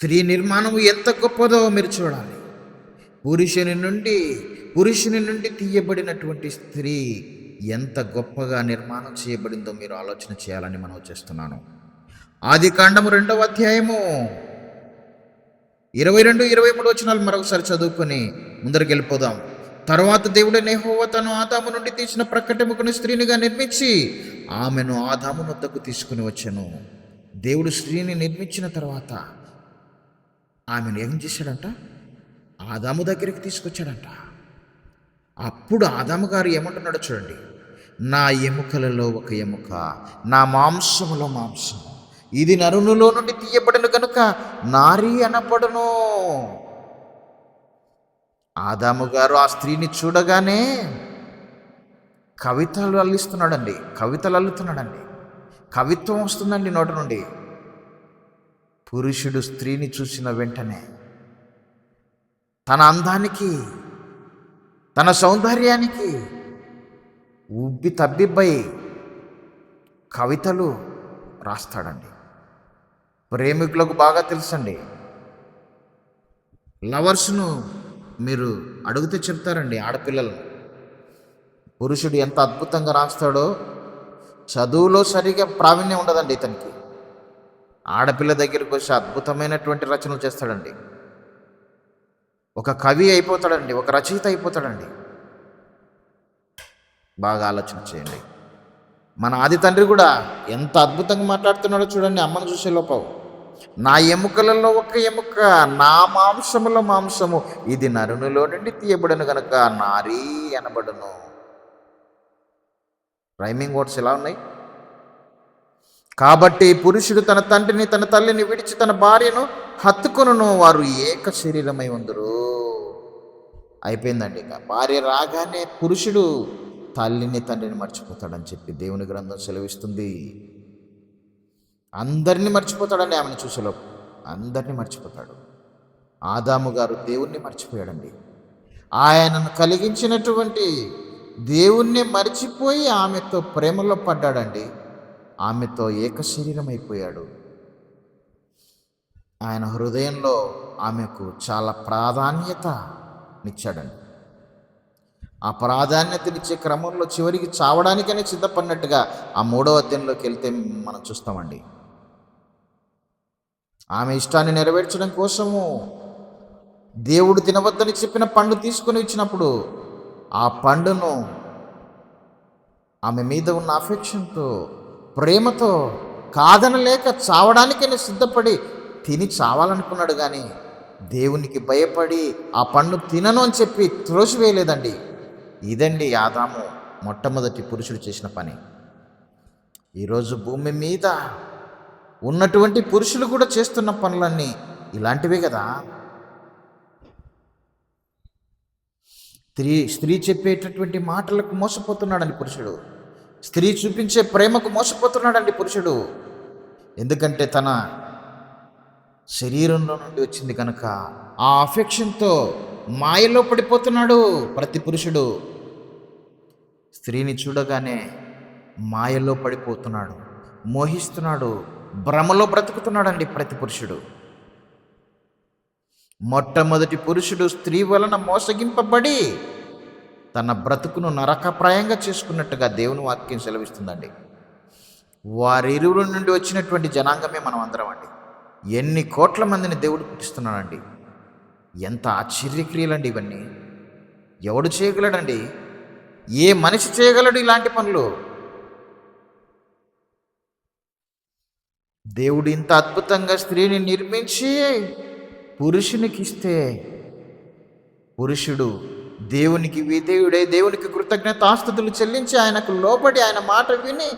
స్త్రీ నిర్మాణం ఎంత గొప్పదో మీరు చూడాలి. పురుషుని నుండి పురుషుని నుండి తీయబడినటువంటి స్త్రీ ఎంత గొప్పగా నిర్మాణం చేయబడిందో మీరు ఆలోచన చేయాలని మనం చేస్తున్నాను. ఆది కాండము రెండవ అధ్యాయము ఇరవై రెండు ఇరవై మూడు వచనాలు మరొకసారి చదువుకొని ముందరికి వెళ్ళిపోదాం. తర్వాత దేవుడు నెహోవ తను ఆదాము నుండి తీసిన ప్రకటముకుని స్త్రీనిగా నిర్మించి ఆమెను ఆదాము వద్దకు తీసుకుని వచ్చాను. దేవుడు స్త్రీని నిర్మించిన తర్వాత ఆమెను ఏం చేశాడంట? ఆదాము దగ్గరికి తీసుకొచ్చాడంట. అప్పుడు ఆదాము గారు ఏమంటున్నాడో చూడండి. నా ఎముకలలో ఒక ఎముక నా మాంసములో మాంసం ఇది నరునులో నుండి తీయబడను కనుక నారీ అనపడను ఆదాము గారు ఆ స్త్రీని చూడగానే కవితలు అల్లిస్తున్నాడండి కవితలు అల్లుతున్నాడండి కవిత్వం వస్తుందండి నోటి నుండి. పురుషుడు స్త్రీని చూసిన వెంటనే తన అందానికి తన సౌందర్యానికి ఉబ్బి తబ్బిబ్బై కవితలు రాస్తాడండి. ప్రేమికులకు బాగా తెలుసండి. లవర్స్ను మీరు అడిగితే చెప్తారండి ఆడపిల్లలు. పురుషుడు ఎంత అద్భుతంగా రాస్తాడో చదువులో సరిగా ప్రావీణ్యం ఉండదండి ఇతనికి. ఆడపిల్ల దగ్గరికి వచ్చి అద్భుతమైనటువంటి రచనలు చేస్తాడండి. ఒక కవి అయిపోతాడండి ఒక రచయిత అయిపోతాడండి. బాగా ఆలోచన చేయండి. మన ఆది తండ్రి కూడా ఎంత అద్భుతంగా మాట్లాడుతున్నాడో చూడండి అమ్మను చూసే లోపవు నా ఎముకలలో ఒక ఎముక నా మాంసములో మాంసము ఇది నరునిలో నుండి తీయబడను గనక నారీ అనబడును. రైమింగ్ వర్డ్స్ ఎలా ఉన్నాయి? కాబట్టి పురుషుడు తన తండ్రిని తన తల్లిని విడిచి తన భార్యను హత్తుకొనును. వారు ఏక శరీరమై ఉందరు. అయిపోయిందండి ఇక. భార్య రాగానే పురుషుడు తల్లిని తండ్రిని మర్చిపోతాడని చెప్పి దేవుని గ్రంథం సెలవిస్తుంది. అందరినీ మర్చిపోతాడండి ఆమెను చూసేలోపు. అందరినీ మర్చిపోతాడు. ఆదాము గారు దేవుణ్ణి మర్చిపోయాడండి. ఆయనను కలిగించినటువంటి దేవుణ్ణి మర్చిపోయి ఆమెతో ప్రేమలో పడ్డాడండి. ఆమెతో ఏకశరీరమైపోయాడు. అయిపోయాడు ఆయన హృదయంలో ఆమెకు చాలా ప్రాధాన్యతనిచ్చాడండి ఆ ప్రాధాన్యతనిచ్చే క్రమంలో చివరికి చావడానికనే సిద్ధపడినట్టుగా ఆ మూడవ అధ్యాయంలోకి వెళ్తే మనం చూస్తామండి. ఆమె ఇష్టాన్ని నెరవేర్చడం కోసము దేవుడు తినవద్దని చెప్పిన పండు తీసుకుని ఇచ్చినప్పుడు ఆ పండును ఆమె మీద ఉన్న అఫెక్షన్తో ప్రేమతో కాదనలేక చావడానికైనా సిద్ధపడి తిని చావాలనుకున్నాడు కానీ దేవునికి భయపడి ఆ పండు తినను అని చెప్పి త్రోసివేయలేదండి. ఇదండి ఆదాము మొట్టమొదటి పురుషుడు చేసిన పని. ఈరోజు భూమి మీద ఉన్నటువంటి పురుషులు కూడా చేస్తున్న పనులన్నీ ఇలాంటివే కదా. స్త్రీ స్త్రీ చెప్పేటటువంటి మాటలకు మోసపోతున్నాడండి పురుషుడు. స్త్రీ చూపించే ప్రేమకు మోసపోతున్నాడండి పురుషుడు. ఎందుకంటే తన శరీరంలో నుండి వచ్చింది కనుక ఆ అఫెక్షన్తో మాయలో పడిపోతున్నాడు ప్రతి పురుషుడు. స్త్రీని చూడగానే మాయలో పడిపోతున్నాడు. మోహిస్తున్నాడు. భ్రమలో బ్రతుకుతున్నాడండి ప్రతి పురుషుడు. మొట్టమొదటి పురుషుడు స్త్రీ వలన మోసగింపబడి తన బ్రతుకును నరకప్రాయంగా చేసుకున్నట్టుగా దేవుని వాక్యం సెలవిస్తుందండి. వారిరువుల నుండి వచ్చినటువంటి జనాంగమే మనం అందరం అండి. ఎన్ని కోట్ల మందిని దేవుడు పుట్టిస్తున్నాడండి ఎంత ఆశ్చర్యక్రియలండి ఇవన్నీ. ఎవడు చేయగలడండి? ఏ మనిషి చేయగలడు ఇలాంటి పనులు? దేవుడు ఇంత అద్భుతంగా స్త్రీని నిర్మించి పురుషునికి ఇస్తే పురుషుడు దేవునికి విధేయుడై దేవునికి కృతజ్ఞతాస్థుతులు చెల్లించి ఆయనకు లోబడి ఆయన మాట విని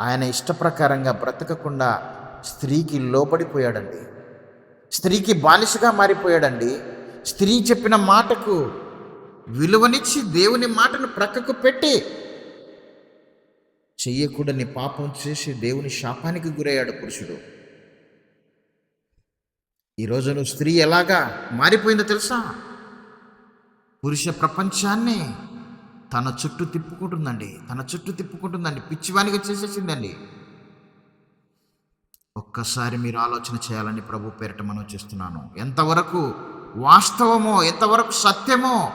ఆయన ఇష్టప్రకారంగా బ్రతకకుండా స్త్రీకి లోబడిపోయాడండి. స్త్రీకి బానిసగా మారిపోయాడండి. స్త్రీ చెప్పిన మాటకు విలువనిచ్చి దేవుని మాటను ప్రక్కకు పెట్టి చెయ్యకూడని పాపం చేసి దేవుని శాపానికి గురయ్యాడు పురుషుడు. ఈరోజు నువ్వు స్త్రీ ఎలాగా మారిపోయిందో తెలుసా? పురుష ప్రపంచాన్ని తన చుట్టూ తిప్పుకుంటుందండి. తన చుట్టూ తిప్పుకుంటుందండి. పిచ్చివానిగా చేసేసిందండి. ఒక్కసారి మీరు ఆలోచన చేయాలని ప్రభు పేరిట మనం చేస్తున్నాను. ఎంతవరకు వాస్తవమో ఎంతవరకు సత్యమో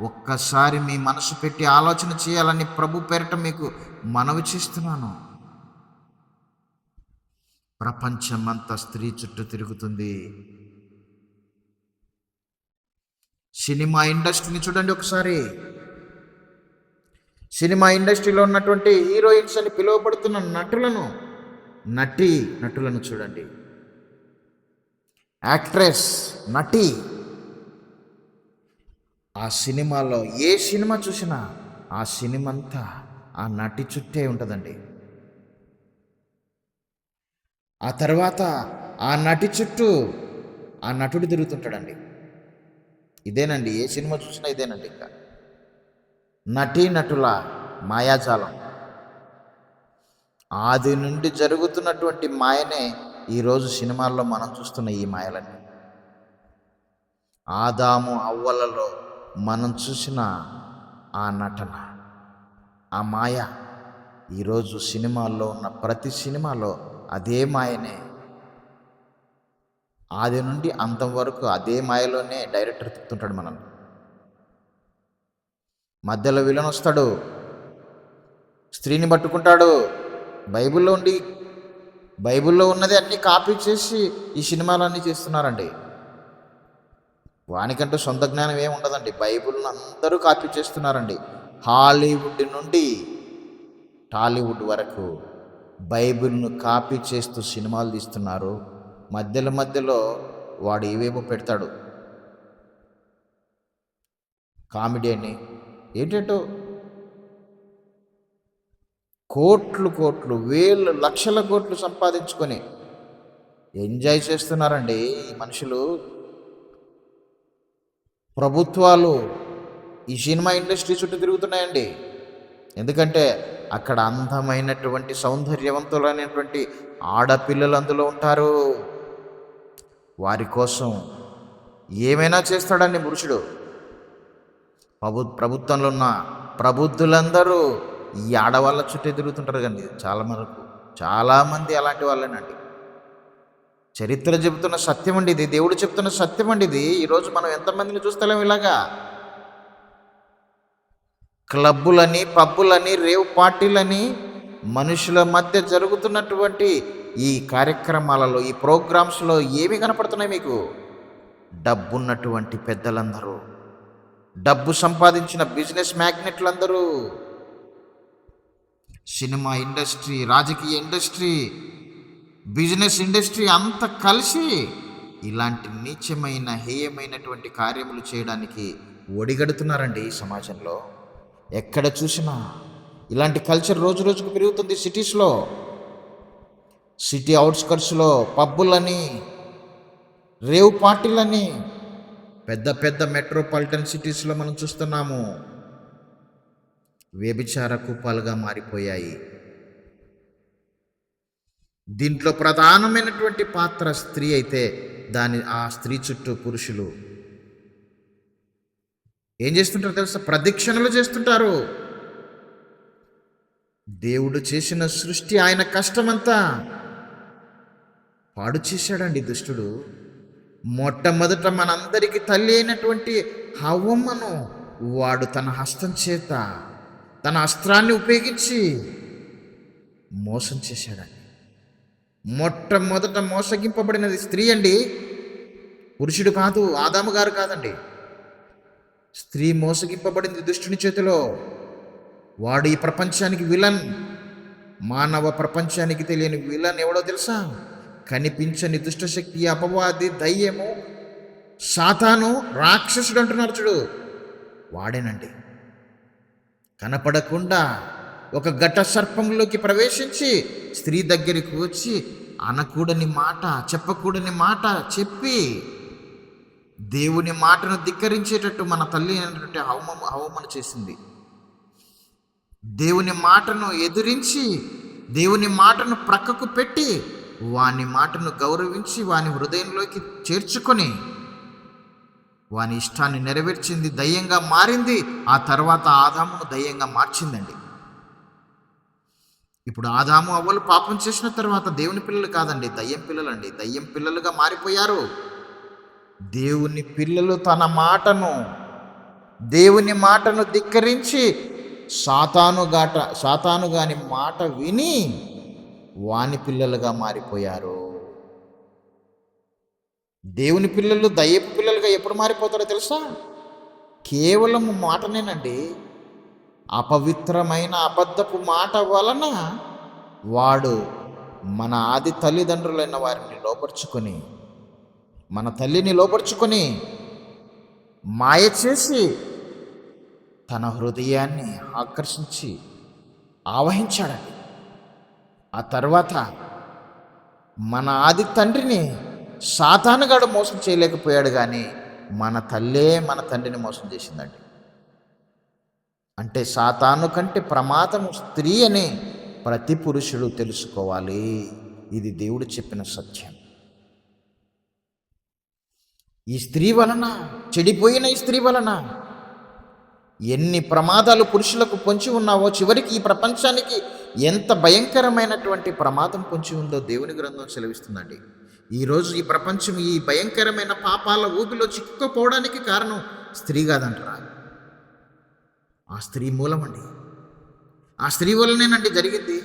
ఒక్కసారి మీ మనసు పెట్టి ఆలోచన చేయాలని ప్రభు పేరిట మీకు మనవి చేస్తున్నాను. ప్రపంచమంతా స్త్రీ చుట్టూ తిరుగుతుంది. సినిమా ఇండస్ట్రీని చూడండి ఒకసారి. సినిమా ఇండస్ట్రీలో ఉన్నటువంటి హీరోయిన్స్ అని పిలువబడుతున్న నటులను నటి నటులను చూడండి. యాక్ట్రెస్ నటి. ఆ సినిమాలో ఏ సినిమా చూసినా ఆ సినిమా అంతా ఆ నటి చుట్టే ఉంటుందండి. ఆ తర్వాత ఆ నటి చుట్టూ ఆ నటుడు తిరుగుతుంటాడండి. ఇదేనండి ఏ సినిమా చూసినా ఇదేనండి ఇంకా. నటీ నటుల మాయాజాలం. ఆది నుండి జరుగుతున్నటువంటి మాయనే ఈరోజు సినిమాల్లో మనం చూస్తున్న ఈ మాయలన్నీ. ఆదాము అవ్వలలో మనం చూసిన ఆ నటన ఆ మాయ ఈరోజు సినిమాల్లో ఉన్న ప్రతి సినిమాలో అదే మాయనే. ఆది నుండి అంతం వరకు అదే మాయలోనే డైరెక్టర్ తిప్పుతుంటాడు మనల్ని. మధ్యలో విలన్ వస్తాడు. స్త్రీని పట్టుకుంటాడు. బైబిల్లో ఉండి బైబిల్లో ఉన్నది అన్నీ కాపీ చేసి ఈ సినిమాలన్నీ చేస్తున్నారండి. వానికంటూ సొంత జ్ఞానం ఏమి ఉండదండి. బైబిల్ని అందరూ కాపీ చేస్తున్నారండి. హాలీవుడ్ నుండి టాలీవుడ్ వరకు బైబిల్ను కాపీ చేస్తూ సినిమాలు తీస్తున్నారు. మధ్యలో మధ్యలో వాడు ఏవేవో పెడతాడు. కామెడీ అని ఏంటంటో? కోట్లు కోట్లు వేలు లక్షల కోట్లు సంపాదించుకొని ఎంజాయ్ చేస్తున్నారండి ఈ మనుషులు. ప్రభుత్వాలు ఈ సినిమా ఇండస్ట్రీ చుట్టూ తిరుగుతున్నాయండి. ఎందుకంటే అక్కడ అందమైనటువంటి సౌందర్యవంతులైనటువంటి ఆడపిల్లలు అందులో ఉంటారు. వారి కోసం ఏమైనా చేస్తాడండి పురుషుడు ప్రభు ప్రభుత్వంలో ఉన్న ప్రబుద్ధులందరూ ఈ ఆడవాళ్ళ చుట్టూ తిరుగుతుంటారు కానీ చాలా మనకు చాలామంది అలాంటి వాళ్ళేనండి. చరిత్ర చెబుతున్న సత్యం అండి ఇది దేవుడు చెప్తున్న సత్యం అండి ఇది. ఈరోజు మనం ఎంతమందిని చూస్తలేం ఇలాగా? క్లబ్బులని పబ్బులని రేవ్ పార్టీలని మనుషుల మధ్య జరుగుతున్నటువంటి ఈ కార్యక్రమాలలో ఈ ప్రోగ్రామ్స్లో ఏమి కనపడుతున్నాయి మీకు? డబ్బున్నటువంటి పెద్దలందరూ డబ్బు సంపాదించిన బిజినెస్ మ్యాగ్నెట్లందరూ సినిమా ఇండస్ట్రీ రాజకీయ ఇండస్ట్రీ బిజినెస్ ఇండస్ట్రీ అంతా కలిసి ఇలాంటి నీచమైన హేయమైనటువంటి కార్యములు చేయడానికి ఒడిగడుతున్నారండి ఈ సమాజంలో. ఎక్కడ చూసినా ఇలాంటి కల్చర్ రోజు రోజుకు పెరుగుతుంది సిటీస్లో. సిటీ అవుట్స్కట్స్లో పబ్బులని రేవ్ పార్టీలని పెద్ద పెద్ద మెట్రోపాలిటన్ సిటీస్లో మనం చూస్తున్నాము. వ్యభిచార కుప్పాలుగా మారిపోయాయి. దీంట్లో ప్రధానమైనటువంటి పాత్ర స్త్రీ అయితే దాని ఆ స్త్రీ చుట్టూ పురుషులు. ఏం చేస్తుంటారు తెలుసా? ప్రదక్షిణలు చేస్తుంటారు. దేవుడు చేసిన సృష్టి ఆయన కష్టమంతా పాడు చేశాడండి దుష్టుడు. మొట్టమొదట మనందరికి తల్లి అయినటువంటి హవ్వమ్మను వాడు తన హస్తం చేత తన అస్త్రాన్ని ఉపయోగించి మోసం చేశాడండి. మొట్టమొదట మోసగింపబడినది స్త్రీ అండి. పురుషుడు కాదు ఆదాము గారు కాదండి. స్త్రీ మోసగింపబడింది దుష్టుని చేతిలో. వాడు ఈ ప్రపంచానికి విలన్ మానవ ప్రపంచానికి తెలియని విలన్ ఎవడో తెలుసా? కనిపించని దుష్టశక్తి అపవాది దయ్యము సాతాను రాక్షసుడు అంటున్నారు చూడు. వాడేనండి. కనపడకుండా ఒక ఘట సర్పంలోకి ప్రవేశించి స్త్రీ దగ్గరికి వచ్చి అనకూడని మాట చెప్పకూడని మాట చెప్పి దేవుని మాటను ధిక్కరించేటట్టు మన తల్లి అయినటువంటి అవమ అవమాన చేసింది. దేవుని మాటను ఎదిరించి దేవుని మాటను ప్రక్కకు పెట్టి వాని మాటను గౌరవించి వాని హృదయంలోకి చేర్చుకొని వాని ఇష్టాన్ని నెరవేర్చింది దయ్యంగా మారింది. ఆ తర్వాత ఆదామును దయ్యంగా మార్చిందండి. ఇప్పుడు ఆదాము అవ్వలు పాపం చేసిన తర్వాత దేవుని పిల్లలు కాదండి దయ్యం పిల్లలండి. దయ్యం పిల్లలుగా మారిపోయారు. దేవుని పిల్లలు తన మాటను దేవుని మాటను ధిక్కరించి సాతాను గాట సాతాను గాని మాట విని వాని పిల్లలుగా మారిపోయారు. దేవుని పిల్లలు దయ్యపు పిల్లలుగా ఎప్పుడు మారిపోతారో తెలుసా? కేవలం మాటనేనండి. అపవిత్రమైన అబద్ధపు మాట వలన వాడు మన ఆది తల్లిదండ్రులైన వారిని లోపరుచుకొని మన తల్లిని లోపరుచుకొని మాయ చేసి తన హృదయాన్ని ఆకర్షించి ఆవహించాడండి. ఆ తర్వాత మన ఆది తండ్రిని సాతానుగాడు మోసం చేయలేకపోయాడు కానీ మన తల్లే మన తండ్రిని మోసం చేసిందండి. అంటే సాతాను కంటే ప్రమాదము స్త్రీ అని ప్రతి పురుషుడు తెలుసుకోవాలి. ఇది దేవుడు చెప్పిన సత్యం. ఈ స్త్రీ వలన చెడిపోయిన ఈ స్త్రీ వలన ఎన్ని ప్రమాదాలు పురుషులకు పొంచి ఉన్నావో చివరికి ఈ ప్రపంచానికి ఎంత భయంకరమైనటువంటి ప్రమాదం పొంచి ఉందో దేవుని గ్రంథం సెలవిస్తుందండి. ఈరోజు ఈ ప్రపంచం ఈ భయంకరమైన పాపాల ఊపిలో చిక్కుకుపోవడానికి కారణం స్త్రీ కాదంటారా? ఆ స్త్రీ మూలమండి. ఆ స్త్రీ వల్లనేనండి జరిగింది.